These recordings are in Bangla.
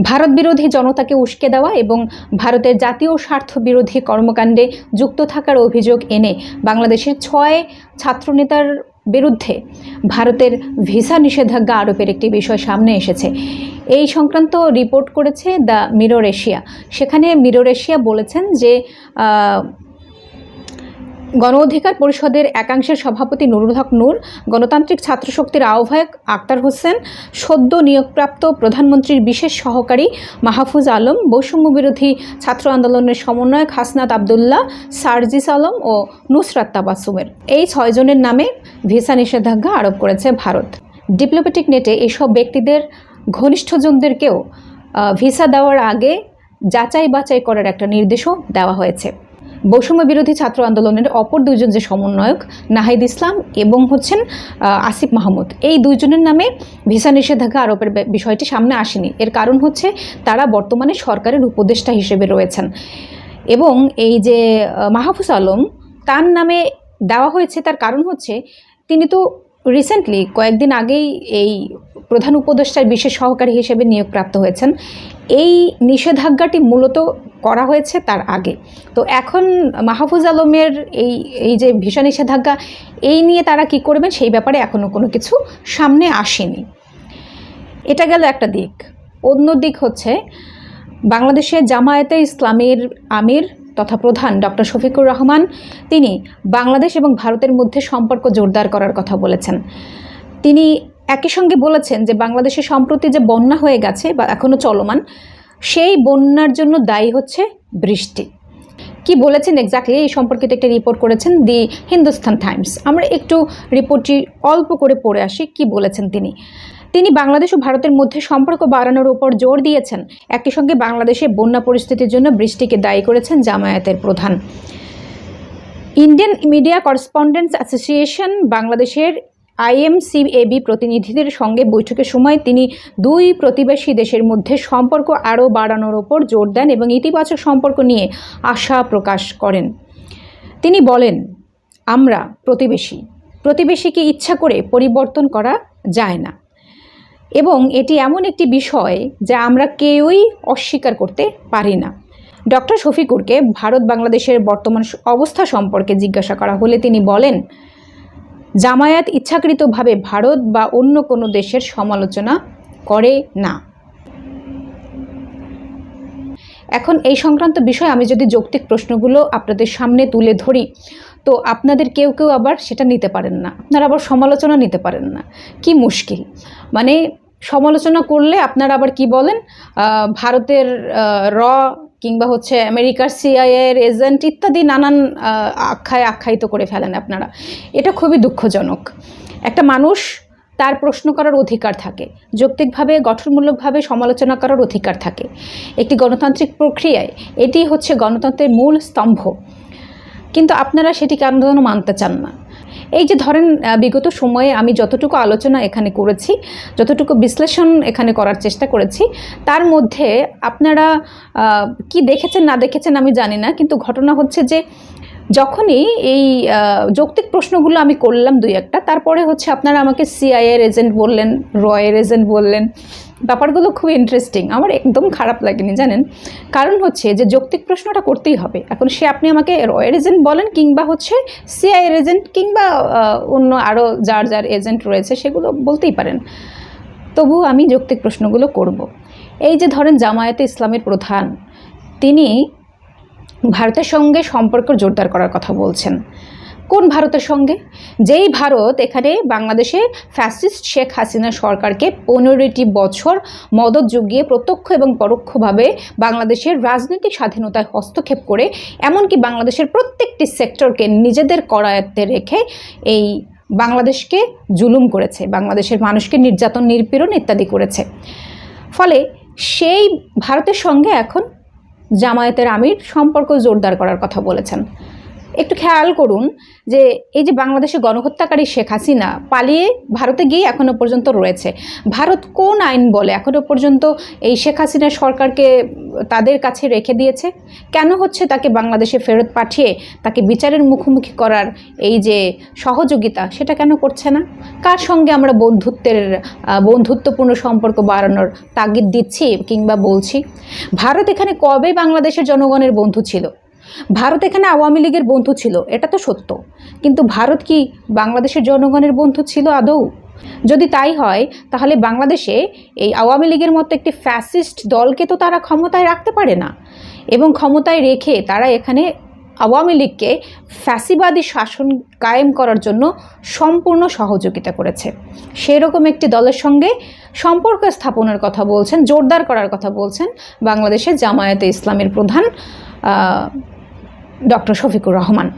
ভারত বিরোধী জনতাকে উস্কে দেওয়া এবং ভারতের জাতীয় স্বার্থ বিরোধী কর্মকাণ্ডে যুক্ত থাকার অভিযোগ এনে বাংলাদেশের ছয় ছাত্রনেতার বিরুদ্ধে ভারতের ভিসা নিষেধাজ্ঞা আরোপের একটি বিষয় সামনে এসেছে। এই সংক্রান্ত রিপোর্ট করেছে দ্য মিরর এশিয়া। সেখানে মিরর এশিয়া বলেছেন যে গণ অধিকার পরিষদের একাংশের সভাপতি নুরুল হক নূর, গণতান্ত্রিক ছাত্র শক্তির আহ্বায়ক আক্তার হোসেন, সদ্য নিয়োগপ্রাপ্ত প্রধানমন্ত্রীর বিশেষ সহকারী মাহফুজ আলম বৈষম্য বিরোধী ছাত্র আন্দোলনের সমন্বয়ক হাসনাত আবদুল্লাহ, সার্জিস আলম ও নুসরাত তাবাসুমের। এই ছয়জনের নামে ভিসা নিষেধাজ্ঞা আরোপ করেছে ভারত। ডিপ্লোম্যাটিক নেটে এসব ব্যক্তিদের, ঘনিষ্ঠজনদেরকেও ভিসা দেওয়ার আগে যাচাই বাছাই করার একটা নির্দেশও দেওয়া হয়েছে। বৈষম্য বিরোধী ছাত্র আন্দোলনের অপর দুজন যে সমন্বয়ক, নাহিদ ইসলাম এবং হচ্ছেন আসিফ মাহমুদ। এই দুইজনের নামে ভিসা নিষেধাজ্ঞা আরোপের বিষয়টি সামনে আসেনি। এর কারণ হচ্ছে তারা বর্তমানে সরকারের উপদেষ্টা হিসেবে রয়েছেন। এবং এই যে মাহফুজ আলম, তার নামে দেওয়া হয়েছে, তার কারণ হচ্ছে তিনি তো রিসেন্টলি কয়েকদিন আগেই এই প্রধান উপদেষ্টার বিশেষ সহকারী হিসেবে নিয়োগপ্রাপ্ত হয়েছেন। এই নিষেধাজ্ঞাটি মূলত করা হয়েছে তার আগে। তো এখন মাহফুজ আলমের এই এই যে ভিসা নিষেধাজ্ঞা, এই নিয়ে তারা কি করবেন সেই ব্যাপারে এখনও কোনো কিছু সামনে আসেনি। এটা গেল একটা দিক। অন্য দিক হচ্ছে বাংলাদেশে জামায়াতে ইসলামের আমির তথা প্রধান ডক্টর শফিকুর রহমান, তিনি বাংলাদেশ এবং ভারতের মধ্যে সম্পর্ক জোরদার করার কথা বলেছেন। তিনি একই সঙ্গে বলেছেন যে, বাংলাদেশে সম্প্রতি যে বন্যা হয়ে গেছে বা এখনও চলমান, সেই বন্যার জন্য দায়ী হচ্ছে বৃষ্টি। কি বলেছেন এক্স্যাক্টলি এই সম্পর্কিত একটা রিপোর্ট করেছেন দি হিন্দুস্তান টাইমস। আমরা একটু রিপোর্টটি অল্প করে পড়ে আসি, কি বলেছেন তিনি? তিনি বাংলাদেশ ও ভারতের মধ্যে সম্পর্ক বাড়ানোর উপর জোর দিয়েছেন। একই সঙ্গে বাংলাদেশে বন্যা পরিস্থিতির জন্য বৃষ্টিকে দায়ী করেছেন জামায়াতের প্রধান। ইন্ডিয়ান মিডিয়া করেসপন্ডেন্টস অ্যাসোসিয়েশন বাংলাদেশের আইএমসিএবি প্রতিনিধিদের সঙ্গে বৈঠকের সময় তিনি দুই প্রতিবেশী দেশের মধ্যে সম্পর্ক আরও বাড়ানোর ওপর জোর দেন এবং ইতিবাচক সম্পর্ক নিয়ে আশা প্রকাশ করেন। তিনি বলেন, আমরা প্রতিবেশী। প্রতিবেশীকে ইচ্ছা করে পরিবর্তন করা যায় না। এবং এটি এমন একটি বিষয় যা আমরা কেউই অস্বীকার করতে পারি না। ডক্টর শফিকুরকে ভারত বাংলাদেশের বর্তমান অবস্থা সম্পর্কে জিজ্ঞাসা করা হলে তিনি বলেন, জামায়াত ইচ্ছাকৃতভাবে ভারত বা অন্য কোনো দেশের সমালোচনা করে না। এখন এই সংক্রান্ত বিষয় আমি যদি যৌক্তিক প্রশ্নগুলো আপনাদের সামনে তুলে ধরি, তো আপনাদের কেউ কেউ আবার সেটা নিতে পারেন না। আপনারা আবার সমালোচনা নিতে পারেন না। কি মুশকিল। মানে সমালোচনা করলে আপনারা আবার কি বলেন? ভারতের র কিংবা হচ্ছে আমেরিকার সিআইএর এজেন্ট ইত্যাদি নানান আখ্যায় আখ্যায়িত করে ফেলেন আপনারা। এটা খুবই দুঃখজনক। একটা মানুষ তার প্রশ্ন করার অধিকার থাকে, যৌক্তিকভাবে, গঠনমূলকভাবে সমালোচনা করার অধিকার থাকে। একটি গণতান্ত্রিক প্রক্রিয়ায় এটি হচ্ছে গণতন্ত্রের মূল স্তম্ভ। কিন্তু আপনারা সেটি কেন মানতে চান না। এই যে ধরেন বিগত সময়ে আমি যতটুকু আলোচনা এখানে করেছি, যতটুকু বিশ্লেষণ এখানে করার চেষ্টা করেছি, তার মধ্যে আপনারা কি দেখেছেন না দেখেছেন আমি জানি না, কিন্তু ঘটনা হচ্ছে যে যখনই এই যৌক্তিক প্রশ্নগুলো আমি করলাম দুই একটা, তারপরে হচ্ছে আপনারা আমাকে সিআইএর এজেন্ট বললেন রয়ের এজেন্ট বললেন, ব্যাপারগুলো খুব ইন্টারেস্টিং আমার একদম খারাপ লাগেনি, জানেন? কারণ হচ্ছে যে যৌক্তিক প্রশ্নটা করতেই হবে, এখন সে আপনি আমাকে রয়ের এজেন্ট বলেন কিংবা হচ্ছে সিআইয়ের এজেন্ট কিংবা অন্য আরও যার যার এজেন্ট রয়েছে, সেগুলো বলতেই পারেন। তবু আমি যৌক্তিক প্রশ্নগুলো করব। এই যে ধরেন জামায়াতে ইসলামের প্রধান, তিনি ভারতের সঙ্গে সম্পর্ক জোরদার করার কথা বলছেন। কোন ভারতের সঙ্গে? যেই ভারত এখানে বাংলাদেশে ফ্যাসিস্ট শেখ হাসিনা সরকারকে পনেরোটি বছর মদত জুগিয়ে প্রত্যক্ষ এবং পরোক্ষভাবে বাংলাদেশের রাজনৈতিক স্বাধীনতায় হস্তক্ষেপ করে, এমনকি বাংলাদেশের প্রত্যেকটি সেক্টরকে নিজেদের করায়ত্তে রেখে এই বাংলাদেশকে জুলুম করেছে, বাংলাদেশের মানুষকে নির্যাতন, নির্পীড়ন ইত্যাদি করেছে। ফলে সেই ভারতের সঙ্গে এখন জামায়াতের আমির সম্পর্ক জোরদার করার কথা বলেছেন। একটু খেয়াল করুন যে এই যে বাংলাদেশে গণহত্যাকারী শেখ হাসিনা পালিয়ে ভারতে গিয়ে এখনও পর্যন্ত রয়েছে। ভারত কোন আইন বলে এখনও পর্যন্ত এই শেখ হাসিনা সরকারকে তাদের কাছে রেখে দিয়েছে? কেন হচ্ছে তাকে বাংলাদেশে ফেরত পাঠিয়ে তাকে বিচারের মুখোমুখি করার এই যে সহযোগিতা, সেটা কেন করছে না? কার সঙ্গে আমরা বন্ধুত্বের বন্ধুত্বপূর্ণ সম্পর্ক বাড়ানোর তাগিদ দিচ্ছি কিংবা বলছি? ভারত এখানে কবে বাংলাদেশের জনগণের বন্ধু ছিল? ভারত এখানে আওয়ামী লীগের বন্ধু ছিল, এটা তো সত্য। কিন্তু ভারত কি বাংলাদেশের জনগণের বন্ধু ছিল আদৌ? যদি তাই হয়, তাহলে বাংলাদেশে এই আওয়ামী লীগের মতো একটি ফ্যাসিস্ট দলকে তো তারা ক্ষমতায় রাখতে পারে না। এবং ক্ষমতায় রেখে তারা এখানে আওয়ামী লীগকে ফ্যাসিবাদী শাসন কায়েম করার জন্য সম্পূর্ণ সহযোগিতা করেছে। সেরকম একটি দলের সঙ্গে সম্পর্ক স্থাপনের কথা বলছেন, জোরদার করার কথা বলছেন বাংলাদেশের জামায়াতে ইসলামের প্রধান ডক্টর শফিকুর রহমান।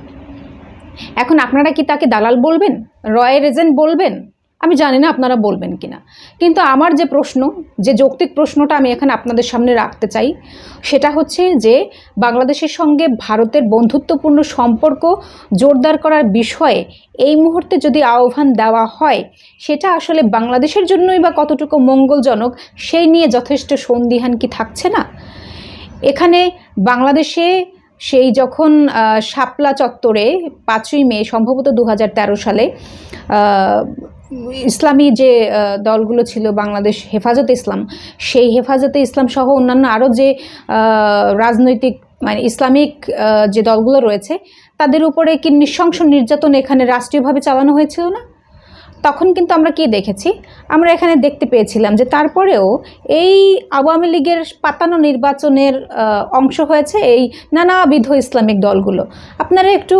এখন আপনারা কি তাকে দালাল বলবেন? রয়ের এজেন্ট বলবেন? আমি জানি না আপনারা বলবেন কিনা। কিন্তু আমার যে প্রশ্ন, যে যৌক্তিক প্রশ্নটা আমি এখানে আপনাদের সামনে রাখতে চাই, সেটা হচ্ছে যে বাংলাদেশের সঙ্গে ভারতের বন্ধুত্বপূর্ণ সম্পর্ক জোরদার করার বিষয়ে এই মুহূর্তে যদি আহ্বান দেওয়া হয়, সেটা আসলে বাংলাদেশের জন্যই বা কতটুকু মঙ্গলজনক, সেই নিয়ে যথেষ্ট সন্দিহান কি থাকছে না? এখানে বাংলাদেশে সেই যখন শাপলা চত্বরে পাঁচই মে সম্ভবত দু হাজার তেরো সালে ইসলামী যে দলগুলো ছিল, বাংলাদেশ হেফাজতে ইসলাম, সেই হেফাজতে ইসলাম সহ অন্যান্য আরও যে রাজনৈতিক মানে ইসলামিক যে দলগুলো রয়েছে, তাদের উপরে কি নৃশংস নির্যাতন এখানে রাষ্ট্রীয়ভাবে চালানো হয়েছিল না? তখন কিন্তু আমরা কি দেখেছি? আমরা এখানে দেখতে পেয়েছিলাম যে তারপরেও এই আওয়ামী লীগের পাতানো নির্বাচনের অংশ হয়েছে এই নানাবিধ ইসলামিক দলগুলো। আপনারা একটু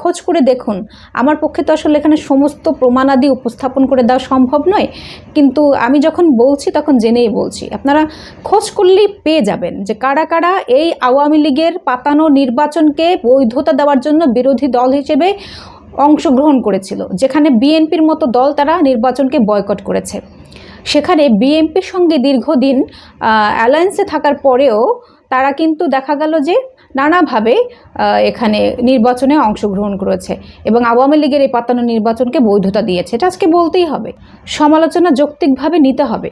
খোঁজ করে দেখুন। আমার পক্ষে তো আসলে এখানে সমস্ত প্রমাণাদি উপস্থাপন করে দেওয়া সম্ভব নয়। কিন্তু আমি যখন বলছি তখন জেনেই বলছি। আপনারা খোঁজ করলেই পেয়ে যাবেন যে কারা কারা এই আওয়ামী লীগের পাতানো নির্বাচনকে বৈধতা দেওয়ার জন্য বিরোধী দল হিসেবে অংশগ্রহণ করেছিল, যেখানে বিএনপির মতো দল তারা নির্বাচনকে বয়কট করেছে। সেখানে বিএনপির সঙ্গে দীর্ঘদিন অ্যালায়েন্সে থাকার পরেও তারা কিন্তু দেখা গেল যে নানাভাবে এখানে নির্বাচনে অংশগ্রহণ করেছে এবং আওয়ামী লীগের এই পাতানো নির্বাচনকে বৈধতা দিয়েছে। এটা আজকে বলতেই হবে। সমালোচনা যৌক্তিকভাবে নিতে হবে।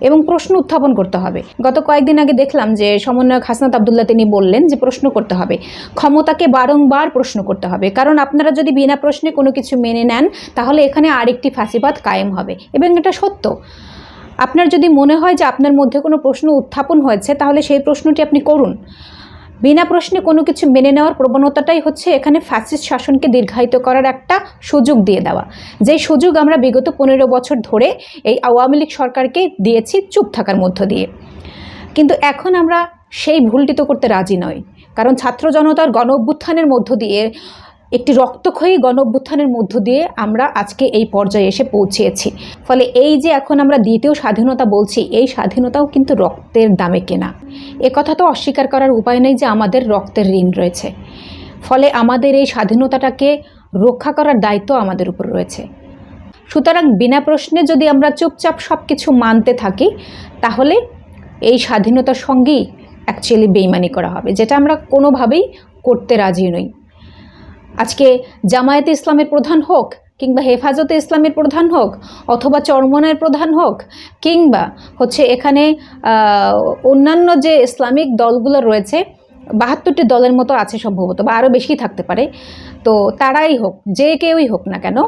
এবং প্রশ্ন উত্থাপন করতে হবে। গত কয়েকদিন আগে দেখলাম যে সমন্বয়ক হাসনাত আবদুল্লাহ তিনি বললেন যে প্রশ্ন করতে হবে। ক্ষমতাকে বারংবার প্রশ্ন করতে হবে। কারণ আপনারা যদি বিনা প্রশ্নে কোনো কিছু মেনে নেন, তাহলে এখানে আরেকটি ফাঁসিবাদ কায়েম হবে। এবং এটা সত্য। আপনার যদি মনে হয় যে আপনার মধ্যে কোনো প্রশ্ন উত্থাপন হয়েছে, তাহলে সেই প্রশ্নটি আপনি করুন। বিনা প্রশ্নে কোনো কিছু মেনে নেওয়ার প্রবণতাটাই হচ্ছে এখানে ফ্যাসিস্ট শাসনকে দীর্ঘায়িত করার একটা সুযোগ দিয়ে দেওয়া। যেই সুযোগ আমরা বিগত পনেরো বছর ধরে এই আওয়ামী লীগ সরকারকে দিয়েছি চুপ থাকার মধ্য দিয়ে। কিন্তু এখন আমরা সেই ভুলটি তো করতে রাজি নয় কারণ ছাত্র জনতার গণ অভ্যুত্থানের মধ্য দিয়ে একটি রক্তক্ষয়ী গণ অভ্যুত্থানের মধ্য দিয়ে আমরা আজকে এই পর্যায়ে এসে পৌঁছেছি। ফলে এই যে এখন আমরা দ্বিতীয় স্বাধীনতা বলছি, এই স্বাধীনতাও কিন্তু রক্তের দামে কেনা। এ কথা তো অস্বীকার করার উপায় নেই যে আমাদের রক্তের ঋণ রয়েছে। ফলে আমাদের এই স্বাধীনতাটাকে রক্ষা করার দায়িত্ব আমাদের উপর রয়েছে। সুতরাং বিনা প্রশ্নে যদি আমরা চুপচাপ সব কিছু মানতে থাকি, তাহলে এই স্বাধীনতার সঙ্গেই অ্যাকচুয়ালি বেইমানি করা হবে, যেটা আমরা কোনোভাবেই করতে রাজি নই। আজকে জামায়াতে ইসলামের প্রধান হোক কিংবা হেফাজতে ইসলামের প্রধান হোক অথবা চরমনের প্রধান হোক কিংবা হচ্ছে এখানে অন্যান্য যে ইসলামিক দলগুলো রয়েছে, বাহাত্তরটি দলের মতো আছে সম্ভবত বা আরও বেশি থাকতে পারে। তো তারাই হোক, যে কেউই হোক না কেন,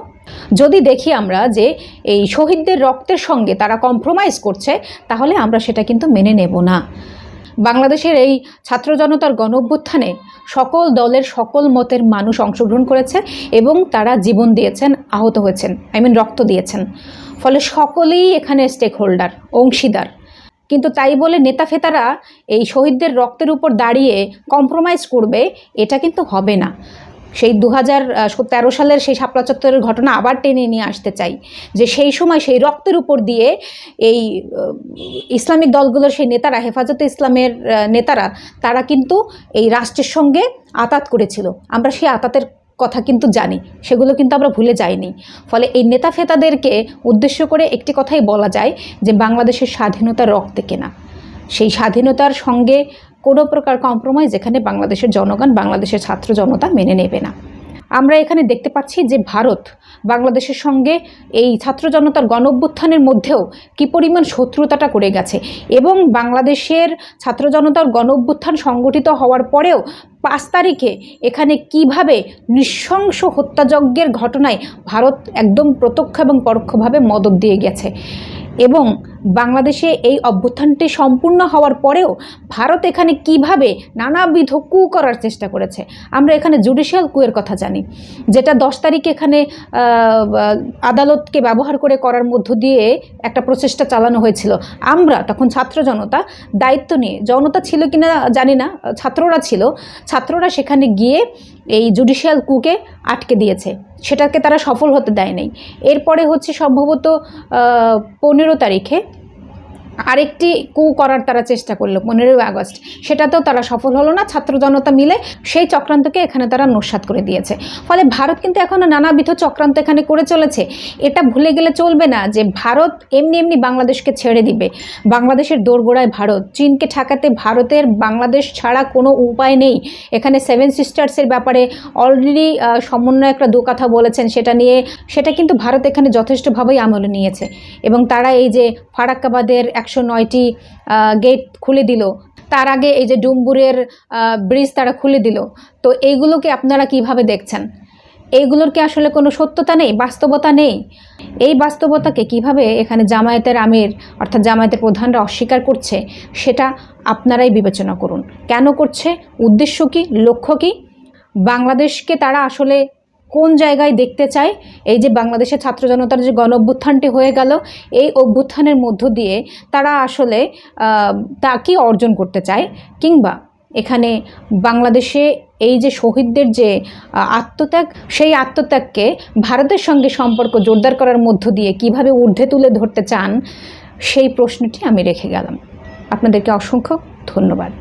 যদি দেখি আমরা যে এই শহীদদের রক্তের সঙ্গে তারা কম্প্রোমাইজ করছে, তাহলে আমরা সেটা কিন্তু মেনে নেব না। বাংলাদেশের এই ছাত্র জনতার গণ অভ্যুত্থানে সকল দলের সকল মতের মানুষ অংশগ্রহণ করেছে এবং তারা জীবন দিয়েছেন, আহত হয়েছেন আই মিন রক্ত দিয়েছেন। ফলে সকলেই এখানে স্টেক হোল্ডার অংশীদার। কিন্তু তাই বলে নেতা ফেতারা এই শহীদদের রক্তের উপর দাঁড়িয়ে কম্প্রোমাইজ করবে, এটা কিন্তু হবে না। সেই দু হাজার তেরো সালের সেই শাপলা চত্বরের ঘটনা আবার টেনে নিয়ে আসতে চাই। যে সেই সময় সেই রক্তের উপর দিয়ে এই ইসলামিক দলগুলোর সেই নেতারা, হেফাজতে ইসলামের নেতারা, তারা কিন্তু এই রাষ্ট্রের সঙ্গে আতাত করেছিল। আমরা সেই আতাতের কথা কিন্তু জানি, সেগুলো কিন্তু আমরা ভুলে যাইনি। ফলে এই নেতা ফেতাদেরকে উদ্দেশ্য করে একটি কথাই বলা যায় যে বাংলাদেশের স্বাধীনতা রক্তে কেনা। সেই স্বাধীনতার সঙ্গে কোনো প্রকার কম্প্রোমাইজ এখানে বাংলাদেশের জনগণ, বাংলাদেশের ছাত্র জনতা মেনে নেবে না। আমরা এখানে দেখতে পাচ্ছি যে ভারত বাংলাদেশের সঙ্গে এই ছাত্র জনতার গণ অভ্যুত্থানের মধ্যেও কী পরিমাণ শত্রুতাটা করে গেছে এবং বাংলাদেশের ছাত্র জনতার গণ অভ্যুত্থান সংগঠিত হওয়ার পরেও পাঁচ তারিখে এখানে কীভাবে নৃশংস হত্যাযজ্ঞের ঘটনায় ভারত একদম প্রত্যক্ষ এবং পরোক্ষভাবে মদত দিয়ে গেছে এবং বাংলাদেশে এই অভ্যুত্থানটি সম্পূর্ণ হওয়ার পরেও ভারত এখানে কীভাবে নানাবিধ কু করার চেষ্টা করেছে, আমরা এখানে জুডিশিয়াল কুয়ের কথা জানি। যেটা দশ তারিখে এখানে আদালতকে ব্যবহার করে করার মধ্য দিয়ে একটা প্রচেষ্টা চালানো হয়েছিল। আমরা তখন ছাত্র জনতা, দায়িত্ব নিয়ে, জনতা ছিল কিনা জানি না, ছাত্ররা ছিল, ছাত্ররা সেখানে গিয়ে এই জুডিশিয়াল কুকে আটকে দিয়েছে। সেটাকে তারা সফল হতে দেয় নাই এরপরে হচ্ছে সম্ভবত পনেরো তারিখে আরেকটি কু করার তারা চেষ্টা করল পনেরোই আগস্ট। সেটাতেও তারা সফল হলো না, ছাত্র জনতা মিলে সেই চক্রান্তকে এখানে তারা নস্বাত করে দিয়েছে। ফলে ভারত কিন্তু এখনও নানাবিধ চক্রান্ত এখানে করে চলেছে। এটা ভুলে গেলে চলবে না যে ভারত এমনি এমনি বাংলাদেশকে ছেড়ে দিবে। বাংলাদেশের দোরগোড়ায় ভারত, চীনকে ঠেকাতে ভারতের বাংলাদেশ ছাড়া কোনো উপায় নেই। এখানে সেভেন সিস্টার্সের ব্যাপারে অলরেডি সমন্বয়করা দু কথা বলেছেন। সেটা নিয়ে, সেটা কিন্তু ভারত এখানে যথেষ্টভাবেই আমলে নিয়েছে। এবং তারা এই যে ফারাক্কাবাদের একশো নয়টি গেট খুলে দিল। তার আগে এই যে ডুম্বুরের ব্রিজ তারা খুলে দিল। তো এইগুলোকে আপনারা কীভাবে দেখছেন? এইগুলোর কি আসলে কোনো সত্যতা নেই? বাস্তবতা নেই? এই বাস্তবতাকে কীভাবে এখানে জামায়াতের আমির, অর্থাৎ জামায়াতের প্রধানরা অস্বীকার করছে, সেটা আপনারাই বিবেচনা করুন। কেন করছে? উদ্দেশ্য কি? লক্ষ্য কি? বাংলাদেশকে তারা আসলে কোন জায়গায় দেখতে চায়? এই যে বাংলাদেশের ছাত্র জনতার যে গণ অভ্যুত্থানটি হয়ে গেল, এই অভ্যুত্থানের মধ্য দিয়ে তারা আসলে তা কি অর্জন করতে চায়? কিংবা এখানে বাংলাদেশে এই যে শহীদদের যে আত্মত্যাগ, সেই আত্মত্যাগকে ভারতের সঙ্গে সম্পর্ক জোরদার করার মধ্য দিয়ে কীভাবে ঊর্ধ্বে তুলে ধরতে চান? সেই প্রশ্নটি আমি রেখে গেলাম। আপনাদেরকে অসংখ্য ধন্যবাদ।